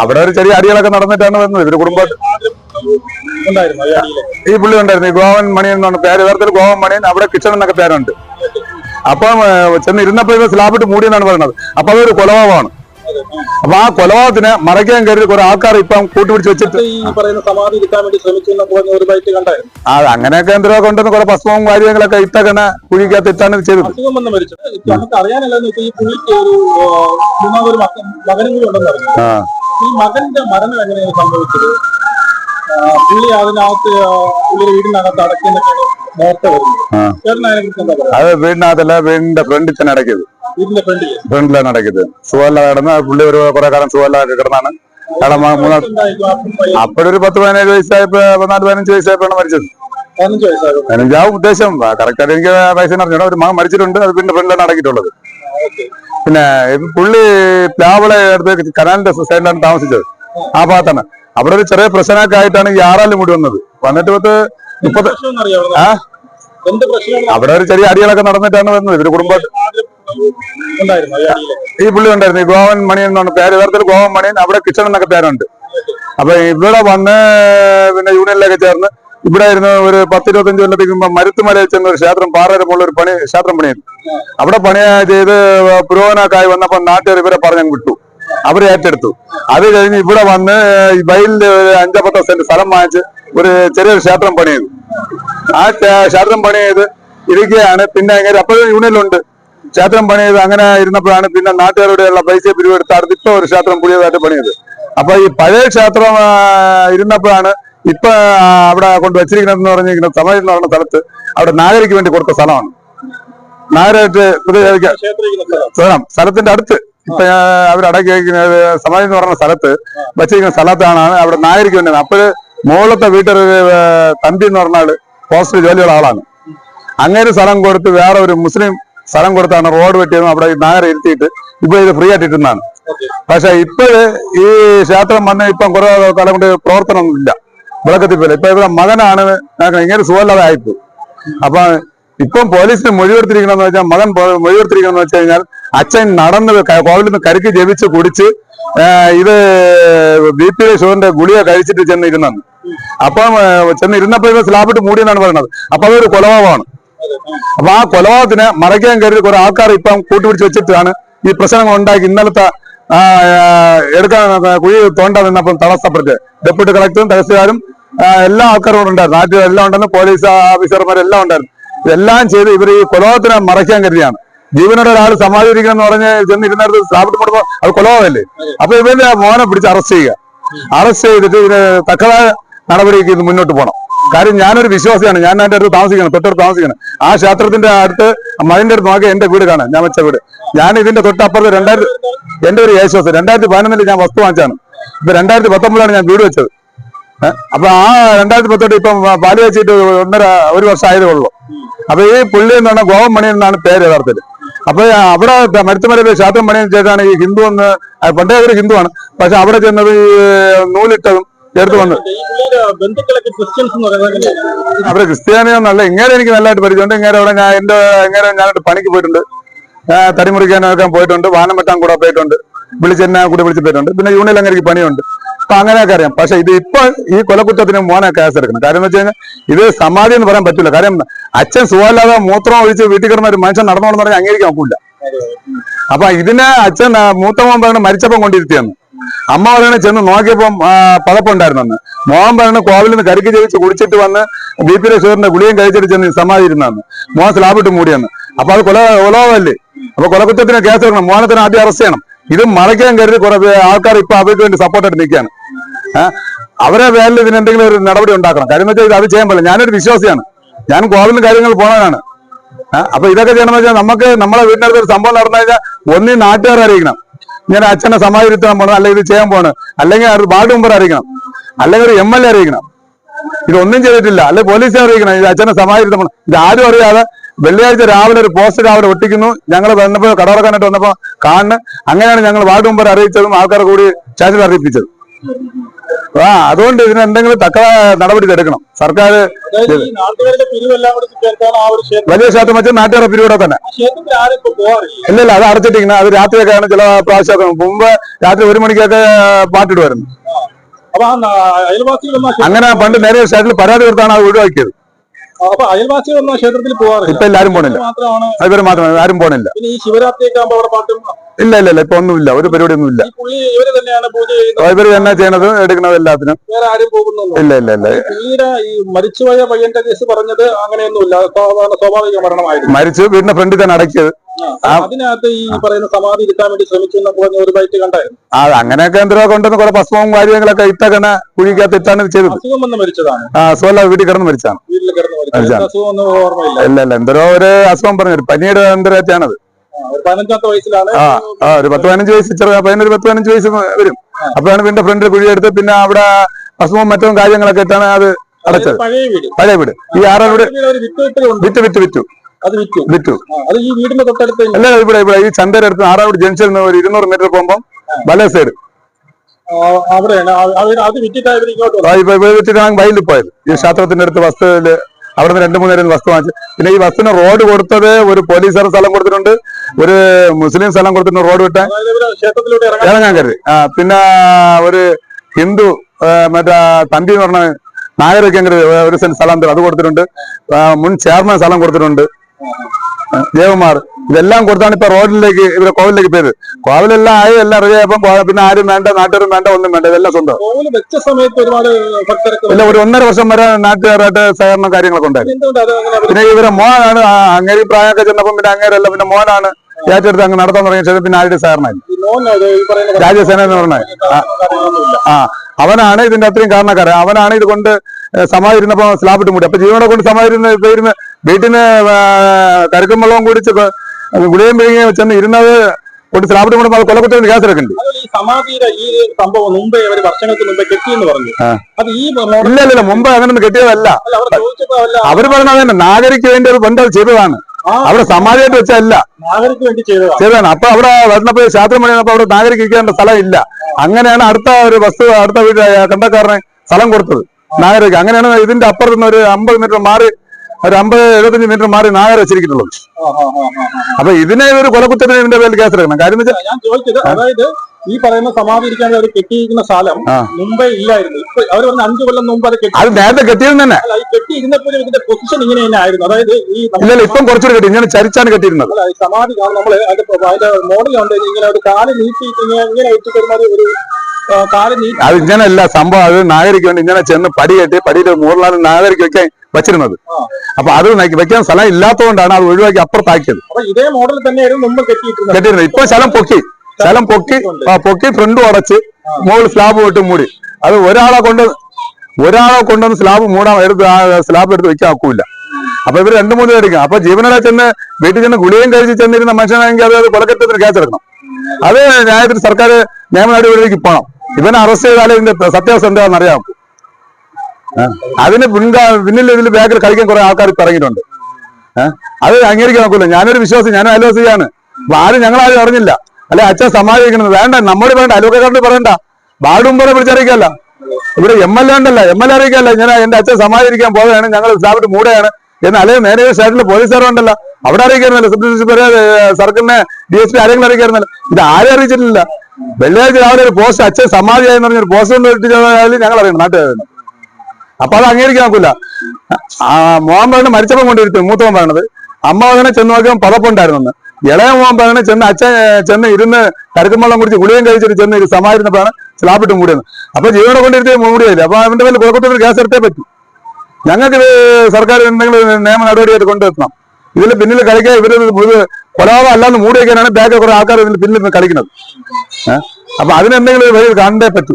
അവിടെ ഒരു ചെറിയ അടികളൊക്കെ നടന്നിട്ടാണ് വന്നത്. ഇവർ കുടുംബം ഉണ്ടായിരുന്നു ഈ പുള്ളി ഉണ്ടായിരുന്നു ഈ ഗോവൻ മണിയൻ എന്നാണ് പേര്. യഥാർത്ഥത്തിൽ ഗോവൻ മണിയൻ അവിടെ കിച്ചൺ എന്നൊക്കെ പേരുണ്ട്. അപ്പം ചെന്ന് ഇരുന്നപ്പോ ഇവ സ്ലാബിട്ട് മൂടിയെന്നാണ് പറയുന്നത്. അപ്പൊ അതൊരു കൊലപാതകമാണ് അപ്പൊ ആ കൊലപാതകത്തിന് മറയ്ക്കാൻ കരുതി കുറെ ആൾക്കാർ ഇപ്പം കൂട്ടുപിടിച്ച് വെച്ചിട്ട് ആ അങ്ങനെയൊക്കെ എന്തൊക്കെ കൊണ്ടുവന്ന് കുറെ ഭസ്മവും കാര്യങ്ങളൊക്കെ ഇട്ടക്കണ കുഴിക്കകത്ത് ഇട്ടാണ് ചെയ്തത്. അസുഖം വന്ന് മരിച്ചത് ഇപ്പൊ നമുക്ക് അറിയാനല്ലെന്ന് വെച്ചാൽ ഈ പുള്ളിക്ക് ഒരു ആ, മൂന്നാമത് ഒരു മകൻ മകനും കൂടി ഉണ്ടെന്ന് അറിഞ്ഞു ആ ഈ മകന്റെ മരണം എങ്ങനെയാണ് സംഭവിച്ചത്? ആ, പുള്ളി അതിനകത്ത് ആ, പുള്ളിയുടെ വീടിനകത്ത് അടക്കിയെന്നൊക്കെയാണ് നേരത്തെ വരുന്നത് ആ. ചേട്ടൻ അതിനെ കുറിച്ച് എന്താ പറയുക അത് വീടിനകത്തല്ല വീടിന്റെ ഫ്രണ്ടിൽ തന്നെ അടക്കിയത് വീടിന്റെ ഫ്രണ്ടിൽ? ഫ്രണ്ടിലാണ് അടക്കിയത് സുഖമില്ലാതെ കിടന്ന് പുള്ളി ഒരു കുറെ കാലം സുഖമില്ലാതെ കിടന്നാണ്. കാരണം മൂന്നാം എന്തായിരിക്കും ആ പയ്യൻ? അപ്പോഴൊരു പത്ത് പതിനേഴ് വയസ്സായപ്പോ പതിനാല് പതിനഞ്ച് വയസ്സായപ്പോഴാണ് മരിച്ചത്. പതിനഞ്ച് വയസ്സാകും പതിനഞ്ചാവും ഉദ്ദേശം? കറക്റ്റ് ആയിട്ട് എനിക്ക് വയസ്സിന് അറിഞ്ഞോ ഒരു മകൻ മരിച്ചിട്ടുണ്ട് അത് പിന്നെ ഫ്രണ്ടിലാണ് അടക്കിയിട്ടുള്ളത്. ഓക്കെ പിന്നെ പുള്ളി പ്ലാവള അടുത്ത് കനാലിന്റെ സൈഡിലാണ് താമസിച്ചത്. ആ ഭാഗത്താണ്. അവിടെ ഒരു ചെറിയ പ്രശ്നമൊക്കെ ആയിട്ടാണ് ഈ ആറാലും കൂടി വന്നത്. വന്നിട്ട് പത്ത് മുപ്പത് ആ? അവിടെ ഒരു ചെറിയ അടികളൊക്കെ നടന്നിട്ടാണ് വരുന്നത് ഇവർ കുടുംബം ഈ പുള്ളി ഉണ്ടായിരുന്നു. ഗോവൻ മണി എന്നാണ് പേര്. യഥാർത്ഥത്തിൽ ഗോവൻ മണിയൻ അവിടെ കിച്ചൺ എന്നൊക്കെ പേരുണ്ട്. അപ്പൊ ഇവിടെ വന്ന് പിന്നെ യൂണിയനിലൊക്കെ ചേർന്ന് ഇവിടെ ഇരുന്ന് ഒരു പത്തിരുപത്തഞ്ച് കൊല്ലത്തേക്ക് മുമ്പ് മരുത്തുമലയിൽ ചെന്ന ഒരു ക്ഷേത്രം പാറയുടെ ഒരു പണി ക്ഷേത്രം പണിയായിരുന്നു അവിടെ പണി ചെയ്ത് പുരോഹനക്കായി വന്നപ്പോൾ നാട്ടുകാർ ഇവരെ പറഞ്ഞു വിട്ടു. അവരെ ഏറ്റെടുത്തു. അത് കഴിഞ്ഞ് ഇവിടെ വന്ന് വയലിൽ ഒരു അഞ്ചോ പത്തോ സെന്റ് സ്ഥലം വാങ്ങിച്ച് ഒരു ചെറിയൊരു ക്ഷേത്രം പണി ചെയ്തു ആ ക്ഷേത്രം പണി ചെയ്ത് ഇരിക്കുകയാണ്. പിന്നെ അങ്ങനെ അപ്പോഴും യൂണിയനിലുണ്ട്. ക്ഷേത്രം പണി ചെയ്ത് അങ്ങനെ ഇരുന്നപ്പോഴാണ് പിന്നെ നാട്ടുകാരുടെയുള്ള പൈസ പിരിവെടുത്ത് അടുത്തിപ്പോ ഒരു ക്ഷേത്രം പുതിയതായിട്ട് പണിയത് അപ്പൊ ഈ പഴയ ക്ഷേത്രം ഇരുന്നപ്പോഴാണ് ഇപ്പൊ അവിടെ കൊണ്ട് വെച്ചിരിക്കുന്നതെന്ന് കഴിഞ്ഞാൽ തമിഴ് എന്ന് പറഞ്ഞ സ്ഥലത്ത് അവിടെ നാഗരിക്ക് വേണ്ടി കൊടുത്ത സ്ഥലമാണ്. നാഗരായിട്ട് സ്ഥലം സ്ഥലം. സ്ഥലത്തിന്റെ അടുത്ത്. ഇപ്പൊ അവരടക്കി സമാധി എന്ന് പറയുന്ന സ്ഥലത്ത് വെച്ചിരിക്കുന്ന സ്ഥലത്താണ് അവിടെ നാഗരിക്ക് വേണ്ടി അപ്പോഴ് മുകളിലത്തെ വീട്ടിൽ തമ്പി എന്ന് പറഞ്ഞാൽ പോസ്റ്റ് ജോലിയുള്ള ആളാണ്. അങ്ങനെ സ്ഥലം കൊടുത്ത് വേറെ ഒരു മുസ്ലിം സ്ഥലം കൊടുത്താണ് റോഡ് വെട്ടിയതും. അവിടെ നാഗര ഇരുത്തിയിട്ട് ഇപ്പൊ ഇത് ഫ്രീ ആയിട്ട് പക്ഷെ ഇപ്പോഴ് ഈ ക്ഷേത്രം വന്ന് ഇപ്പം കുറെ കാലം കൊണ്ട് പ്രവർത്തനമൊന്നും ഇല്ല വിളക്കത്തിപ്പില്ല ഇപ്പൊ ഇവിടെ മകനാണ്. ഇങ്ങനെ സുഖമില്ലാതെ ആയിപ്പോ അപ്പൊ ഇപ്പം പോലീസിന് മൊഴിയെടുത്തിരിക്കണമെന്ന് വെച്ചാൽ മകൻ മൊഴിയെടുത്തിരിക്കണമെന്ന് വെച്ച് കഴിഞ്ഞാൽ അച്ഛൻ നടന്ന് കോവിലിൽ നിന്ന് കരുക്ക് ജപിച്ച് കുടിച്ച് ഇത് ബി പി ഷുഗറിന്റെ ഗുളിക കഴിച്ചിട്ട് ചെന്ന് ഇരുന്നു അപ്പം ചെന്നിരുന്നപ്പോ ചെന്ന് ഇത് സ്ലാബിട്ട് മൂടിയെന്നാണ് പറയുന്നത്. അപ്പൊ അതൊരു കൊലപാതകമാണ്. അപ്പൊ ആ കൊലപാതകത്തിന് മറയ്ക്കാൻ കരുതി കുറെ ആൾക്കാർ ഇപ്പം കൂട്ടുപിടിച്ച് വെച്ചിട്ടാണ് ഈ പ്രശ്നങ്ങൾ ഉണ്ടാക്കി ഇന്നലത്തെ എടുക്കാൻ കുഴി തോണ്ട നിന്നപ്പം തടസ്സപ്പെടുത്തി ഡെപ്യൂട്ടി കളക്ടറും തഹസിൽദാരും എല്ലാ ആൾക്കാരും ഉണ്ടായിരുന്നു. നാട്ടിൽ എല്ലാം ഉണ്ടെന്ന് പോലീസ് ഓഫീസർമാരെല്ലാം ഉണ്ടായിരുന്നു. ഇതെല്ലാം ചെയ്ത് ഇവർ ഈ കൊലപാതകത്തിനെ മറയ്ക്കാൻ കരുതിയാണ്. ജീവനോടെ ഒരാൾ സമാധിരിക്കണം എന്ന് പറഞ്ഞ് ചെന്ന് ഇരുന്നിടത്ത് സ്ഥാപിട്ട് കൊടുക്കുമ്പോൾ അത് കൊലപാതകമല്ലേ? അപ്പൊ ഇവന്റെ മോനെ പിടിച്ച് അറസ്റ്റ് ചെയ്യുക. അറസ്റ്റ് ചെയ്തിട്ട് ഇതിന് തക്കതായ നടപടിക്ക് ഇത് മുന്നോട്ട് പോകണം. കാര്യം ഞാനൊരു വിശ്വാസിയാണ്. ഞാൻ എന്റെ അടുത്ത് താമസിക്കണം തൊട്ടടുത്ത് താമസിക്കണം. ആ ക്ഷേത്രത്തിന്റെ അടുത്ത് മതിന്റെ അടുത്ത് എന്റെ വീട് കാണാം. ഞാൻ വെച്ച വീട്. ഞാൻ ഇതിന്റെ തൊട്ടപ്പുറത്ത് രണ്ടായിരത്തി എന്റെ ഒരു യേശുവാസം രണ്ടായിരത്തി പതിനൊന്നിൽ ഞാൻ വസ്തു വാങ്ങിച്ചാണ് ഇപ്പൊ രണ്ടായിരത്തി പത്തൊമ്പതിലാണ് ഞാൻ വീട് വെച്ചത്? അപ്പൊ ആ രണ്ടായിരത്തി പത്തൊട്ട് ഇപ്പം പാൽ വെച്ചിട്ട് ഒന്നര ഒരു വർഷം ആയതേ ഉള്ളൂ. അപ്പൊ ഈ പുള്ളി എന്ന് പറഞ്ഞാൽ ഗോവൻ മണി എന്നാണ് പേര് യഥാർത്ഥത്തിൽ. അപ്പൊ അവിടെ മരുത്തുമലയിലെ ശാസ്ത്രം പണിയെന്ന് ചേട്ടാണ് ഈ ഹിന്ദു എന്ന് പണ്ടേ ഒരു ഹിന്ദുവാണ്. പക്ഷെ അവിടെ ചെന്നത് ഈ നൂലിട്ടതും ചേർത്ത് എങ്ങനെയാണ്? അവർ ക്രിസ്ത്യാനിയൊന്നല്ല ഇങ്ങനെ എനിക്ക് നല്ലതായിട്ട് പരിചയമുണ്ട്. ഇങ്ങനെ അവിടെ ഞാൻ എന്റെ ഇങ്ങനെ ഞാനൊരു പണിക്ക് പോയിട്ടുണ്ട്. ആ, തടി മുറിക്കാനൊക്കെ പോയിട്ടുണ്ട്. വാനം വെട്ടാൻ കൂടെ പോയിട്ടുണ്ട്. വിളിച്ചെന്നെ കൂടി വിളിച്ച് പോയിട്ടുണ്ട്. പിന്നെ യൂണിയൻ അങ്ങനെ പണിയുണ്ട്. അപ്പൊ അങ്ങനെയൊക്കെ അറിയാം. പക്ഷെ ഇത് ഇപ്പൊ ഈ കൊലക്കുറ്റത്തിന് മോനെ കേസ് എടുക്കണം. കാര്യം എന്ന് വെച്ച് കഴിഞ്ഞാൽ ഇത് സമാധി എന്ന് പറയാൻ പറ്റില്ല കാര്യം അച്ഛൻ സുഖമില്ലാതെ മൂത്രം ഒഴിച്ച് വീട്ടിൽ കിടന്ന ഒരു മനുഷ്യൻ നടന്നോണെന്ന് പറഞ്ഞാൽ അംഗീകരിക്കാൻ ഒക്കില്ല. അപ്പൊ ഇതിനെ അച്ഛൻ മൂത്ത മോൻ പറഞ്ഞു മരിച്ചപ്പം കൊണ്ടിരുത്തിയെന്ന്. അമ്മ പറയണ ചെന്ന് നോക്കിയപ്പം പതപ്പുണ്ടായിരുന്നു പതപ്പുണ്ടായിരുന്നെന്ന്. മോൻ പറയണ കോവിലിൽ നിന്ന് കരിക്ക് ജയിച്ച് കുടിച്ചിട്ട് വന്ന് ബി പി ഷുഗറിന്റെ ഗുളിയും കഴിച്ചിട്ട് ചെന്ന് സമാധി ഇരുന്നെന്ന്. മോൻ സ്ലാബിട്ട് മൂടിയെന്ന്. അപ്പൊ അത് കൊല കൊലവല്ലേ അപ്പൊ കൊലകുറ്റത്തിന് കേസ് എടുക്കണം. മോഹനത്തിന് ആദ്യം അറസ്റ്റ് ചെയ്യണം. ഇത് മറയ്ക്കാൻ കരുതി കുറെ ആൾക്കാർ ഇപ്പൊ അവർക്ക് വേണ്ടി സപ്പോർട്ടായിട്ട് നിൽക്കുകയാണ്. അവരെ വേലിൽ ഇതിന് എന്തെങ്കിലും ഒരു നടപടി ഉണ്ടാക്കണം. കാര്യം വെച്ചാൽ ഇത് അത് ചെയ്യാൻ പറ്റില്ല. ഞാനൊരു വിശ്വാസിയാണ്. ഞാൻ കോവിലും കാര്യങ്ങൾ പോകാനാണ് അപ്പൊ ഇതൊക്കെ ചെയ്യണമെന്ന് വെച്ചാൽ നമുക്ക് നമ്മളെ വീട്ടിനടുത്ത് ഒരു സംഭവം നടന്നു കഴിഞ്ഞാൽ ഒന്നീ നാട്ടുകാരെ അറിയിക്കണം. ഇങ്ങനെ അച്ഛനെ സമാധിരുത്താൻ പോകണം അല്ലെങ്കിൽ ഇത് ചെയ്യാൻ പോകണം അല്ലെങ്കിൽ ഒരു വാർഡ് മെമ്പർ അറിയിക്കണം അല്ലെങ്കിൽ ഒരു എം എൽ എ അറിയിക്കണം. ഇതൊന്നും ചെയ്തിട്ടില്ല. അല്ലെ പോലീസിനെ അറിയിക്കണം. ഇത് അച്ഛനെ സമാധിരുത്താൻ പോകണം ഇത് ആരും അറിയാതെ വെള്ളിയാഴ്ച രാവിലെ ഒരു പോസ്റ്റ് രാവിലെ ഒട്ടിക്കുന്നു. ഞങ്ങൾ വന്നപ്പോൾ കടവറക്കാനായിട്ട് വന്നപ്പോൾ കാണുന്നു. അങ്ങനെയാണ് ഞങ്ങൾ വാർഡ് മെമ്പർ അറിയിച്ചതും ആൾക്കാരെ കൂടി ചാനൽ അറിയിപ്പിച്ചത്. ആ അതുകൊണ്ട് ഇതിന് എന്തെങ്കിലും തക്ക നടപടി എടുക്കണം. സർക്കാർ വലിയ ക്ഷേത്രം വെച്ചാൽ നാട്ടുകാരുടെ പിരിവിടെ തന്നെ. ക്ഷേത്രത്തിൽ ഇല്ല ഇല്ല അത് അടച്ചിട്ടിങ്ങനെ അത് രാത്രിയൊക്കെയാണ് ചില പ്രാവശ്യമൊക്കെ മുമ്പ് രാത്രി ഒരു മണിക്കൊക്കെ പാട്ടിടുമായിരുന്നു. ക്ഷേത്രത്തിൽ അങ്ങനെ പണ്ട് നേരെ സ്റ്റേഷനിൽ പരാതി കൊടുത്താണ് അത് ഒഴിവാക്കിയത്. അപ്പൊ അയൽവാസികളൊന്നും ആ ക്ഷേത്രത്തിൽ പോകാറില്ല ഇപ്പൊ എല്ലാരും പോണില്ല. മാത്രമാണ് ഇവർ മാത്രമേ ആരും പോണില്ല. ഈ ശിവരാത്രി ഒക്കെ അവിടെ പാട്ടും ഇല്ല ഇല്ല ഇല്ല. ഇപ്പൊ ഒന്നുമില്ല. ഒരു പരിപാടി ഒന്നുമില്ല ഇവർ തന്നെ ചെയ്യണത് എടുക്കണത് എല്ലാത്തിനും. ഇല്ല ഇല്ല ഇല്ല. മരിച്ചുപോയ പയ്യന്റെ കേസ് പറഞ്ഞത് അങ്ങനെയൊന്നുമില്ല. സ്വാഭാവിക മരണമായിരുന്നു. മരിച്ചു വീടിന്റെ ഫ്രണ്ടിൽ തന്നെ അടക്കിയത്. അതിനകത്ത് ഈ പറയുന്ന സമാധി കിട്ടാൻ വേണ്ടി ശ്രമിച്ചു എന്ന് ഒരു ബൈറ്റ് കണ്ടായിരുന്നു. ആ അങ്ങനെയൊക്കെ എന്തോ കൊണ്ടുവന്ന് കുറെ ഭസ്മവും കാര്യങ്ങളൊക്കെ ഇട്ടങ്ങനെ കുഴിക്കകത്ത് ഇട്ടാണ് ചെയ്തത്? അസുഖം വന്ന് മരിച്ചതാണ്. ആ വീട്ടിൽ കിടന്ന് മരിച്ചാണ് വീട്ടിൽ കിടന്ന് മരിച്ചത് ഓർമ്മയില്ല. ഇല്ല ഇല്ല എന്തോ ഒരു അസുഖം പറഞ്ഞു. പനിയുടെ എന്തരത്തെയാണത് ആ, ഒരു പത്ത് പതിനഞ്ച് വയസ്സ് ചെറിയ പതിനൊരു പത്ത് പതിനഞ്ച് വയസ്സ് വരും. അപ്പോഴാണ് പിന്നെ ഫ്രണ്ടിൽ കുഴിയെടുത്ത് പിന്നെ അവിടെ അസുഖവും മറ്റും കാര്യങ്ങളൊക്കെ ഇട്ടാണ് അത് അടച്ചത്. പഴയ വീട്. ഈ ആറാം വീട് വിറ്റ് വിറ്റ് വിറ്റു അത് വിറ്റു. വിറ്റു. അത് ഈ വീടിന്റെ തൊട്ടടുത്ത് അല്ല ഇവിടെ ഇവിടെ ഈ ചന്തയുടെ അടുത്ത് ആറാവൂർ ജംഗ്ഷനിൽ നിന്ന് ഒരു ഇരുന്നൂറ് മീറ്റർ പോകുമ്പോൾ വലേ സൈഡ്. അവിടെയാണ്. അത് വിറ്റിട്ടാണ് ഇങ്ങോട്ട് വയലിൽ പോയത്. ഈ ക്ഷേത്രത്തിന്റെ അടുത്ത് വസ്തുവിൽ അവിടെ നിന്ന് രണ്ട് മൂന്ന് നേരം വസ്തു വാങ്ങിച്ചു. പിന്നെ ഈ വസ്തുവിന് റോഡ് കൊടുത്തത് ഒരു പോലീസുകാർ സ്ഥലം കൊടുത്തിട്ടുണ്ട്. ഒരു മുസ്ലിം സ്ഥലം കൊടുത്തിട്ടുണ്ട് റോഡ് ഇവർ ഇറങ്ങാൻ കരുതി. ആ പിന്നെ ഒരു ഹിന്ദു മറ്റേ തമ്പി എന്ന് പറഞ്ഞ നാഗരൊക്കെ ഒരു സെന്റ് സ്ഥലം അത് കൊടുത്തിട്ടുണ്ട്. മുൻ ചെയർമാൻ സ്ഥലം കൊടുത്തിട്ടുണ്ട്. ആ, ദേവകുമാർ ഇതെല്ലാം കൊടുത്താണ് ഇപ്പൊ റോഡിലേക്ക് ഇവരെ കോവിലേക്ക് പേര് കോവിലെല്ലാം ആയി എല്ലാം റെഡി ആയപ്പോ പിന്നെ ആരും വേണ്ട നാട്ടുകാരും വേണ്ട ഒന്നും വേണ്ട ഇതെല്ലാം സ്വന്തം. വെച്ച സമയത്ത് ഒരുപാട് ഇല്ല ഒരു ഒന്നര വർഷം വരെ നാട്ടുകാരായിട്ട് സഹകരണം കാര്യങ്ങളൊക്കെ ഉണ്ടായിരുന്നു. പിന്നെ ഇവരെ മോനാണ് അങ്ങേരി പ്രായമൊക്കെ ചെന്നപ്പം പിന്നെ അങ്ങേരല്ല പിന്നെ മോനാണ് ഏറ്റെടുത്ത് അങ്ങ് നടത്താൻ തുടങ്ങിയ ശേഷം പിന്നെ ആരുടെ സഹകരണമായി രാജ്യസേന എന്ന് പറഞ്ഞ ആ അവനാണ് ഇതിന്റെ അത്രയും കാരണക്കാരൻ. അവനാണ് ഇത് കൊണ്ട് സമാധി സ്ലാബിട്ട് സ്ലാബ് മൂടി. അപ്പൊ ജീവനെ കൊണ്ട് സമാധി ഇരുന്ന് ഇപ്പൊ നിന്ന് കരക്കും വെള്ളവും കുടിച്ച് ഗുളിയും പിഴിഞ്ഞ് ചെന്ന് ഇരുന്നത് കൊണ്ട് സ്ലാബിട്ട് കൊണ്ട് അത് കൊലക്കുറ്റത്തിന് കേസ് എടുക്കുന്നുണ്ട് ഈ സമാധിയുടെ ഈ സംഭവം മുമ്പേ അവർ വർഷങ്ങൾക്ക് മുമ്പേ കെട്ടിയെന്ന് പറഞ്ഞു. അത് ഈ ഇല്ല ഇല്ല മുമ്പ് അങ്ങനൊന്നും കെട്ടിയതല്ല. അവർ പറഞ്ഞത് തന്നെ നാഗരിക്ക് വേണ്ടി ഒരു ബന്ധം ചെയ്തതാണ്. അവിടെ സമാധിയായിട്ട് വെച്ചല്ല ചെയ്തതാണ്. അപ്പൊ അവിടെ വരണപ്പോ ശാസ്ത്രം പണിയപ്പോ അവിടെ നാഗരിക്ക് ഇരിക്കേണ്ട സ്ഥലം ഇല്ല അങ്ങനെയാണ് അടുത്ത ഒരു വസ്തു അടുത്ത വീട്ടിൽ കണ്ടക്കാരനെ സ്ഥലം കൊടുത്തത്. നാഗരിക്ക്. അങ്ങനെയാണ് ഇതിന്റെ അപ്പുറത്ത് നിന്ന് ഒരു അമ്പത് മീറ്റർ മാറി ഒരു അമ്പത് എഴുപത്തഞ്ച് മീറ്റർ മാറി നായർ വെച്ചിരിക്കുന്നുള്ളൂ. അപ്പൊ ഇതിനെ ഒരു കൊലക്കുറ്റത്തിന് ഇതിന്റെ പേരിൽ കേസെടുക്കണം കാര്യം ഞാൻ ചോദിച്ചത് അതായത് ഈ പറയുന്ന സമാധി ഇരിക്കാൻ അവർ കെട്ടിയിരിക്കുന്ന സ്ഥലം മുംബൈ മുമ്പേ ഇല്ലായിരുന്നു. ഇപ്പൊ അവർ പറഞ്ഞ അഞ്ചു കൊല്ലം മുമ്പ് അത് കെട്ടി അത് നേരത്തെ കെട്ടിയിരുന്നു തന്നെ. അല്ല ഈ കെട്ടി ഇതിന്റെ പൊസിഷൻ ഇങ്ങനെ തന്നെ ആയിരുന്നു. അതായത് ഈ ഇല്ല ഇപ്പം കുറച്ചുകൂടി കെട്ടി ഇങ്ങനെ ചരിച്ചാണ് കെട്ടിയിരുന്നത്. സമാധി കാണും നമ്മൾ അതിന്റെ മോഡൽ ഉണ്ട് ഇങ്ങനെ ഒരു കാൽ നീട്ടിയിട്ട് ഇങ്ങനെ ഇങ്ങനെ വെച്ചിട്ട് ഒരുമാതിരി ഒരു കാൽ നീട്ടി അത് ഇങ്ങനെയല്ല സംഭവം. അത് നാഗരിക്ക് വേണ്ടി ഇങ്ങനെ ചെന്ന് പടി കെട്ടി പടിയുടെ മുകളിലാണ് നാഗരിക്ക് വെക്കാൻ വെച്ചിരുന്നത്. അപ്പൊ അത് വെക്കാൻ സ്ഥലം ഇല്ലാത്തതുകൊണ്ടാണ് അത് ഒഴിവാക്കി അപ്പുറത്താക്കിയത്. അപ്പൊ ഇതേ മോഡൽ തന്നെയായിരുന്നു മുമ്പ് കെട്ടിയിരുന്നത് കെട്ടിയിരുന്നത് ഇപ്പൊ സ്ഥലം പൊക്കി സ്ഥലം പൊക്കി പൊക്കി ഫ്രണ്ട് അടച്ച് മുകളിൽ സ്ലാബ് വിട്ട് മൂടി. അത് ഒരാളെ കൊണ്ട് ഒരാളെ കൊണ്ടൊന്ന് സ്ലാബ് മൂടാൻ എടുത്ത് സ്ലാബ് എടുത്ത് വെക്കാൻ ഒക്കില്ല. അപ്പൊ ഇവർ രണ്ടു മൂന്ന് പേരെടുക്കും അപ്പൊ ജീവനാ ചെന്ന് വീട്ടിൽ ചെന്ന് ഗുളിയും കഴിച്ച് ചെന്നിരുന്ന മനുഷ്യനാണെങ്കിൽ അത് കൊലക്കെട്ടത്തിന് കേസെടുക്കണം അത് ന്യായത്തിന് സർക്കാർ നിയമ നടപടിയിലേക്ക് പോകണം. ഇവനെ അറസ്റ്റ് ചെയ്താലേ ഇതിന്റെ സത്യാവസ്ഥ എന്താണെന്ന് അറിയാം. അതിന് മുൻകാ പിന്നിൽ ഇതിൽ ബാക്കിൽ കളിക്കാൻ കുറെ ആൾക്കാർ ഇറങ്ങിയിട്ടുണ്ട്. അത് അംഗീകരിക്കാൻ നോക്കൂല. ഞാനൊരു വിശ്വാസം ഞാനും അയൽവാസിയാണ്. ആരും ഞങ്ങളാരും അറിഞ്ഞില്ല. അല്ലെ അച്ഛൻ സമാധിക്കുന്നത് വേണ്ട നമ്മോട് വേണ്ട അലോക്കാരുടെ പറയണ്ട. വാർഡ് മുമ്പേ വിളിച്ചറിയിക്കല്ല. ഇവിടെ എം എൽ എ ഉണ്ടല്ല എം എൽ എ അറിയിക്കല്ല. ഞാൻ എന്റെ അച്ഛൻ സമാധിക്കാൻ പോവുകയാണ് ഞങ്ങൾ സ്ഥാപിട്ട് മൂടെയാണ് എന്ന്. അല്ലെങ്കിൽ നേരെ സ്റ്റേറ്റിലെ പോലീസുകാരുണ്ടല്ലോ അവിടെ അറിയിക്കായിരുന്നല്ലോ സബ് സർക്കിളിനെ ഡി എസ് പി ആരെങ്കിലും അറിയിക്കായിരുന്നല്ലോ. ഇത് ആരും അറിയിച്ചിട്ടില്ല. വെള്ളിയാഴ്ച രാവിലെ ഒരു പോസ്റ്റ് അച്ഛൻ പറഞ്ഞ ഒരു പോസ്റ്റ് കൊണ്ട് ഇട്ടിട്ടായാലും ഞങ്ങൾ അറിയണം നാട്ടുകാരെ അപ്പൊ അത് അംഗീകരിക്കാൻ നോക്കില്ല ആ മോഹൻ പറഞ്ഞു മരിച്ചപ്പം കൊണ്ടിരുത്തി മൂത്തവൻ പറയണത് അമ്മ അങ്ങനെ ചെന്ന് നോക്കിയപ്പോൾ പതപ്പുണ്ടായിരുന്നു ഇളയ മോഹൻ പറയണ ചെന്ന് അച്ഛൻ ചെന്ന് ഇരുന്ന് കരുക്കും വെള്ളം കുടിച്ച് ഗുളിയും കഴിച്ചിട്ട് ചെന്ന് സമായിരുന്നപ്പോഴാണ് സ്ലാബിട്ട് മൂടിയത്. അപ്പൊ ജീവനെ കൊണ്ടിരുത്തി മൂടിയായില്ല? അപ്പൊ അവന്റെ പേരിൽ കുളക്കുറ്റത്തിന് കേസ് എടുത്തേ പറ്റി. ഞങ്ങൾക്ക് സർക്കാർ എന്തെങ്കിലും നിയമ നടപടിയായിട്ട് കൊണ്ടുവരണം. ഇതിൽ പിന്നിൽ കളിക്കാൻ ഇവർ കൊലാപം അല്ലാന്ന് മൂടി വയ്ക്കാനാണ് ബാക്ക് കുറെ ആൾക്കാർ ഇതിൽ പിന്നിൽ കളിക്കുന്നത്. അപ്പൊ അതിനെന്തെങ്കിലും വഴി കാണണ്ടേ പറ്റൂ.